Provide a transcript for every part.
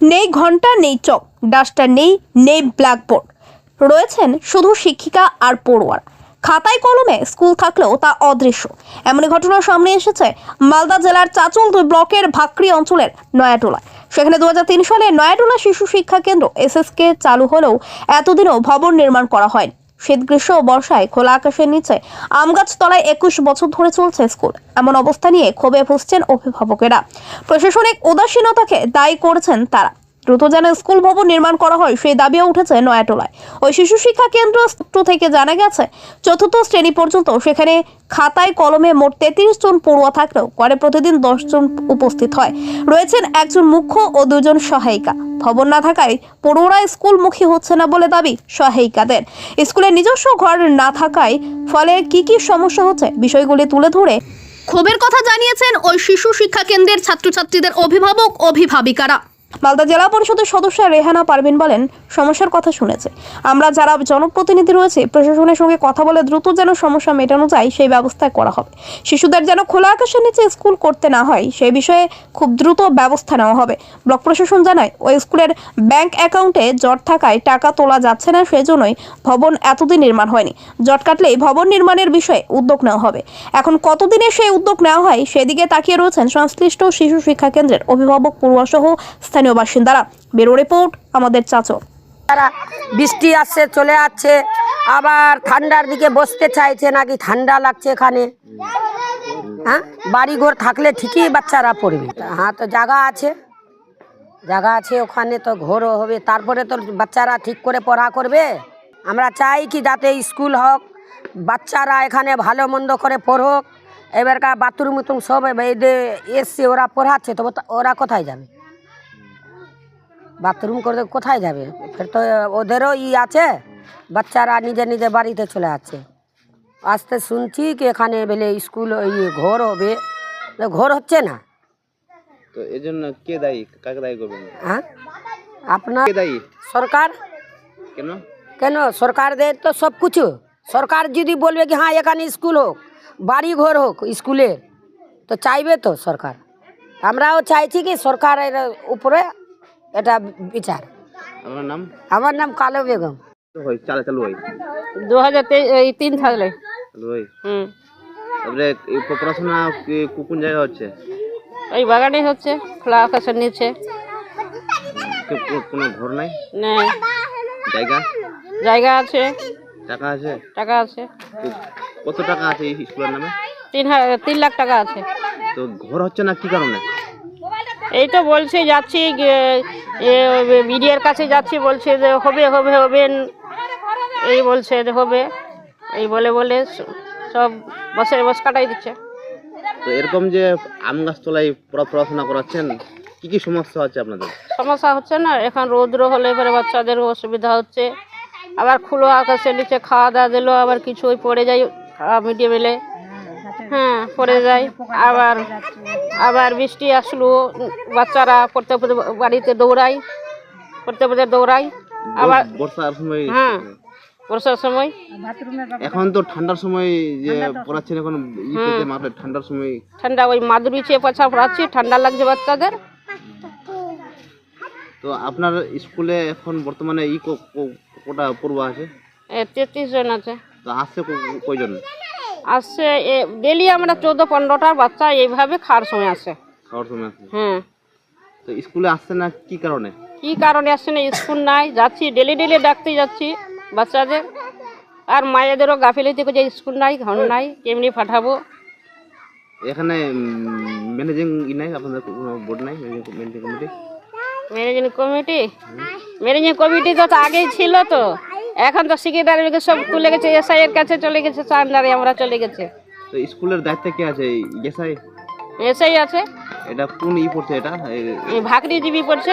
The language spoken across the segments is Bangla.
নেই ঘণ্টা, নেই চক ডাস্টার নেই নেই ব্ল্যাকবোর্ড রয়েছেন শুধু শিক্ষিকা আর পড়ুয়ার। খাতায় কলমে স্কুল থাকলেও তা অদৃশ্য। এমন ঘটনা সামনে এসেছে মালদা জেলার চাচল দুই ব্লকের ভাকরি অঞ্চলের নয়াটোলায়। সেখানে দু হাজার তিন সালে নয়াটোলা শিশু শিক্ষা কেন্দ্র এসএসকে চালু হলেও এতদিনও ভবন নির্মাণ করা হয়নি। শীত গ্রীষ্ম ও বর্ষায় খোলা আকাশের নিচে আমগাছ তলায় একুশ বছর ধরে চলছে স্কুল। এমন অবস্থা নিয়ে ক্ষোভে ফুসছেন অভিভাবকেরা। প্রশাসনিক উদাসীনতাকে দায়ী করছেন তারা। দ্রুত যেন স্কুল ভবন নির্মাণ করা হয়, সেই দাবিও উঠেছে নয়াটোলায়। ওই শিশু শিক্ষা কেন্দ্র থেকে জানা গেছে, চতুর্থ শ্রেণি পর্যন্ত সেখানে খাতায় কলমে মোট তেত্রিশ জন পড়ুয়া থাকলেও করে প্রতিদিন জন উপস্থিত হয়। রয়েছেন একজন মুখ্য ও দুজন সহায়িকা। ভবন না থাকায় পড়ুয়ারা স্কুলমুখী হচ্ছে না বলে দাবি সহায়িকাদের। স্কুলের নিজস্ব ঘর না থাকায় ফলে কি কি সমস্যা হচ্ছে বিষয়গুলি তুলে ধরে ক্ষোভের কথা জানিয়েছেন ওই শিশু শিক্ষা কেন্দ্রের ছাত্রছাত্রীদের অভিভাবক, অভিভাবিকারা। মালদা জেলা পরিষদের সদস্য রেহানা পারভিন বলেন, সমস্যার কথা শুনেছে। আমরা যারা জনপ্রতিনিধি রয়েছে, প্রশাসনের সঙ্গে কথা বলে দ্রুত যেন সমস্যা মেটানো যায়, সেই ব্যবস্থা করা হবে। শিশুদের যেন খোলা আকাশের নিচে স্কুল করতে না হয়, সেই বিষয়ে খুব দ্রুত ব্যবস্থা নেওয়া হবে। ব্লক প্রশাসন জানায়, ওই স্কুলের ব্যাংক অ্যাকাউন্টে জট থাকায় টাকা তোলা যাচ্ছে না, সেজন্যই ভবন এতদিন নির্মাণ হয়নি। জট কাটলেই ভবন নির্মাণের বিষয়ে উদ্যোগ নেওয়া হবে। এখন কতদিনে সেই উদ্যোগ নেওয়া হয়, সেদিকে তাকিয়ে রয়েছেন সংশ্লিষ্ট শিশু শিক্ষা কেন্দ্রের অভিভাবক পড়ুয়াসহ স্থানীয় বাসিন্দারা। ব্যুরো রিপোর্ট, আমাদের চাচর তারা বৃষ্টি আসছে, চলে যাচ্ছে আবার ঠান্ডার দিকে বসতে চাইছে নাকি ঠান্ডা লাগছে এখানে। হ্যাঁ? বাড়ি ঘর থাকলে ঠিকই বাচ্চারা পড়বে। হ্যাঁ তো জায়গা আছে। জায়গা আছে, ওখানে তো ঘরও হবে। তারপরে তো বাচ্চারা ঠিক করে পড়া করবে? আমরা চাই কি যাতে স্কুল হোক, বাচ্চারা এখানে ভালো মন্দ করে পড়ুক। এবারকার বাথরুম সব এসছে, ওরা পড়াচ্ছে তো ওটা- ওরা কোথায় যাবে? বাথরুম করতে কোথায় যাবে? ফের তো ওদেরও ই আছে বাচ্চারা নিজে নিজে বাড়িতে চলে যাচ্ছে আসতে শুনছি কি এখানে বেলে স্কুল ইয়ে ঘর হবে। ঘর হচ্ছে না। তো এই জন্য কে দায়ী? কাকে দায়ী করবেন? হ্যাঁ? আপনার কে দায়ী? সরকার? কেন? কেন? সরকার দেয় তো সব কিছু। সরকার যদি বলবে কি হ্যাঁ এখানে স্কুল হোক বাড়ি ঘর হোক স্কুলের তো চাইবে তো সরকার। আমরাও চাইছি কি সরকারের উপরে এটা বিচার। আমার নাম? আমার নাম কালো বেগম। তো চালে চালু হয় দু হাজার এই তিন সালে। চালু হয় হুম। তারপরে পড়াশোনা কি- কোন জায়গায় হচ্ছে? ওই বাগানে হচ্ছে খোলা আকাশের নিচে। কোনো ঘর নাই? নেই। জায়গা? জায়গা আছে। টাকা আছে? টাকা আছে। কত টাকা আছে এই স্কুলের নামে? তিন হাজার তিন লাখ টাকা আছে। তো ঘর হচ্ছে না কি কারণে? এই তো বলছে যাচ্ছি মিডিয়ার কাছে যাচ্ছি বলছে যে হবে হবে হবে। এই বলছে যে হবে। এই বলে বলে সব বসে বস কাটাই দিচ্ছে। তো এরকম যে আম গাছ তলায় পড়া- পড়াশোনা করাচ্ছেন কি কি সমস্যা হচ্ছে আপনাদের? সমস্যা হচ্ছে না এখন রৌদ্র হলে এবারে বাচ্চাদের অসুবিধা হচ্ছে। আবার খুলো আকাশের নিচে খাওয়া দাওয়া দিলো আবার কিছু ওই পড়ে যায় মিড ডে মিলে। হ্যাঁ পড়ে যায়। আবার আবার বৃষ্টি আসলো বাচ্চারা পড়তে পড়তে বাড়িতে দৌড়ায় পড়তে পড়তে দৌড়ায়। আবার বর্ষার সময় হ্যাঁ বর্ষার সময়। এখন তো ঠান্ডার সময় যে পড়াচ্ছেন এখন পেতে ঠান্ডার সময় ঠান্ডা ওই মাদুরি চেয়ে পাছা পড়াচ্ছি ঠান্ডা লাগছে বাচ্চাদের। তো আপনার স্কুলে এখন বর্তমানে ই কটা পড়ুয়া আছে? তেত্রিশ জন আছে। তো আসছে কয়জন? আসছে ডেলি আমরা চোদ্দ পনেরোটার বাচ্চা এইভাবে খাওয়ার সময় আসে। খাওয়ার সময় আসছে হ্যাঁ তো স্কুলে আসছে না কি কারণে? কি কারণে আসছে না? স্কুল নাই যাচ্ছি ডেলি ডেলি ডাকতে যাচ্ছি বাচ্চাদের। আর মায়েদেরও গাফিলিতে যে স্কুল নাই ঘর নাই কেমনি পাঠাবো? এখানে ম্যানেজিং ই নাই আপনাদের কোনো বোর্ড নাই managing committee? Managing committee? Managing committee তো আগেই ছিল তো। এখন তো সেক্রেটারি সব তুলে গেছে এসআই এর কাছে চলে গেছে চান্ডারে আমরা চলে গেছে। তো স্কুলের দায়িত্ব কে আছে গেসাই এসআই? আছে। এটা কোন ই পড়ছে এটা? ভাকরি জিবি পড়ছে।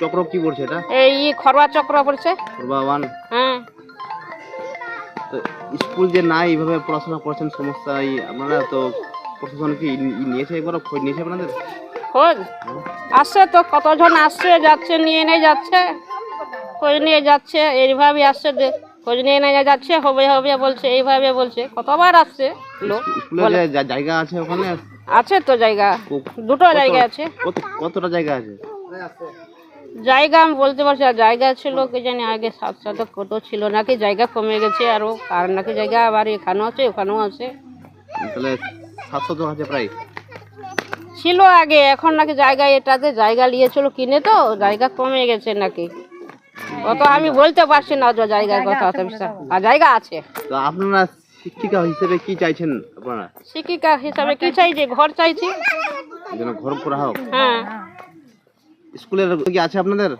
চক্র কি পড়ছে এটা? এই খরবা চক্র পড়ছে। বাবান হ্যাঁ তো স্কুল যে নাই এইভাবে পড়াশোনা করছেন সমস্যা এই আপনারা তো প্রশাসন কি নিয়েছে একবার খোঁজ নিয়েছে আপনাদের? খোঁজ? আসছে তো কতজন আসছে যাচ্ছে নিয়ে নিয়ে যাচ্ছে। খোঁজ নিয়ে যাচ্ছে এইভাবে আসছে খোঁজ নিয়ে নিয়ে যাচ্ছে হবে হবে বলছে এইভাবে বলছে। কতবার আসছে? লোক জায়গা আছে ওখানে? আছে তো জায়গা দুটো জায়গা আছে। কতটা জায়গা আছে? জায়গা আমি বলতে পারছি আর জায়গা ছিল কি জানি আগে সাত সাথে কত ছিল নাকি জায়গা কমে গেছে আরও আর নাকি জায়গা আবার এখানেও আছে ওখানেও আছে। তাহলে আছে প্রায়। ছিল আগে এখন নাকি জায়গা এটাতে জায়গা নিয়েছিল কিনে তো জায়গা কমে গেছে নাকি। অত আমি বলতে পারছি না যে জায়গার কথা অত বিশাল। আর জায়গা আছে। তো আপনারা শিক্ষিকা হিসেবে কি চাইছেন আপনারা? শিক্ষিকা হিসাবে কি চাইছি ঘর চাইছি? যেন ঘর করা হোক। হ্যাঁ। স্কুলের কি আছে আপনাদের?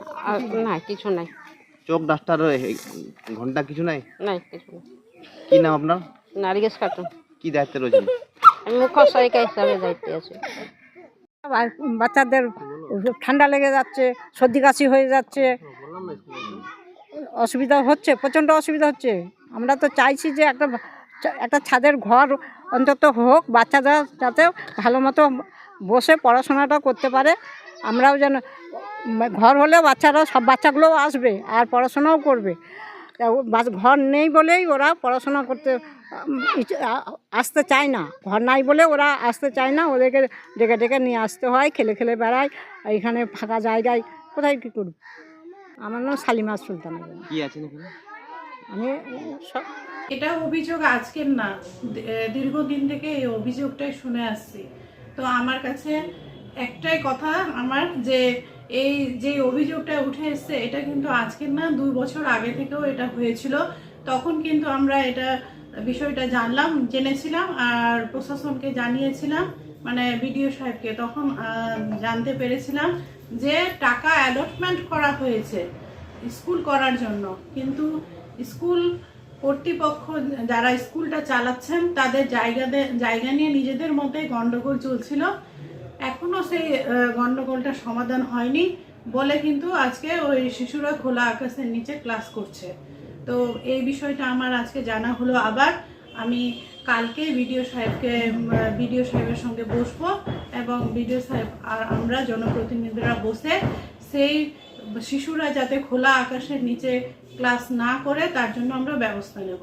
না কিছু নাই। চোখ ডাস্টার ঘণ্টা কিছু নাই? নাই কিছু নাই। কি নাম আপনার? নারিগেশ কাটুন কি দায়িত্বে রয়েছেন? আমি মুখ্য সহায়িকা হিসাবে দায়িত্বে আছি। বাচ্চাদের ঠান্ডা লেগে যাচ্ছে সর্দি কাশি হয়ে যাচ্ছে অসুবিধা হচ্ছে, প্রচণ্ড অসুবিধা হচ্ছে। আমরা তো চাইছি যে একটা একটা ছাদের ঘর অন্তত হোক, বাচ্চারা যাতে ভালো মতো বসে পড়াশোনাটা করতে পারে। আমরাও যেন ঘর হলে বাচ্চারা, সব বাচ্চাগুলোও আসবে আর পড়াশোনাও করবে। ঘর নেই বলেই ওরা পড়াশোনা করতে আসতে চায় না। ঘর নাই বলে ওরা আসতে চায় না। ওদেরকে ডেকে ডেকে নিয়ে আসতে হয়, খেলে খেলে বেড়ায়। এখানে ফাঁকা জায়গায়, কোথায় কী করব? আমার নাম সালিমা সুলতানা কি আছেন এখানে? আমি এটা অভিযোগ আজকের না। দীর্ঘদিন থেকে এই অভিযোগটাই শুনে আসছি। তো আমার কাছে একটাই কথা আমার যে এই যে অভিযোগটা উঠে এসছে এটা কিন্তু আজকের না দুই বছর আগে থেকেও এটা হয়েছিল। তখন কিন্তু আমরা এটা বিষয়টা জানলাম জেনেছিলাম আর প্রশাসনকে জানিয়েছিলাম মানে বিডিও সাহেবকে। তখন জানতে পেরেছিলাম যে টাকা অ্যালটমেন্ট করা হয়েছে স্কুল করার জন্য। কিন্তু স্কুল কর্তৃপক্ষ যারা স্কুলটা চালাচ্ছেন তাদের জায়গা জায়গা নিয়ে নিজেদের মধ্যে গন্ডগোল চলছিল। এখনও সেই আহ, গন্ডগোলটা সমাধান হয়নি বলে কিন্তু আজকে ওই শিশুরা খোলা আকাশের নিচে ক্লাস করছে। তো এই বিষয়টা আমার আজকে জানা হলো আবার। আমি কালকে ভিডিও সাহেবকে ভিডিও সাহেবের সঙ্গে বসবো এবং ভিডিও সাহেব আর আমরা জনপ্রতিনিধিরা বসে সেই শিশুরা যাতে খোলা আকাশের নিচে ক্লাস না করে, তার জন্য আমরা ব্যবস্থা নেব।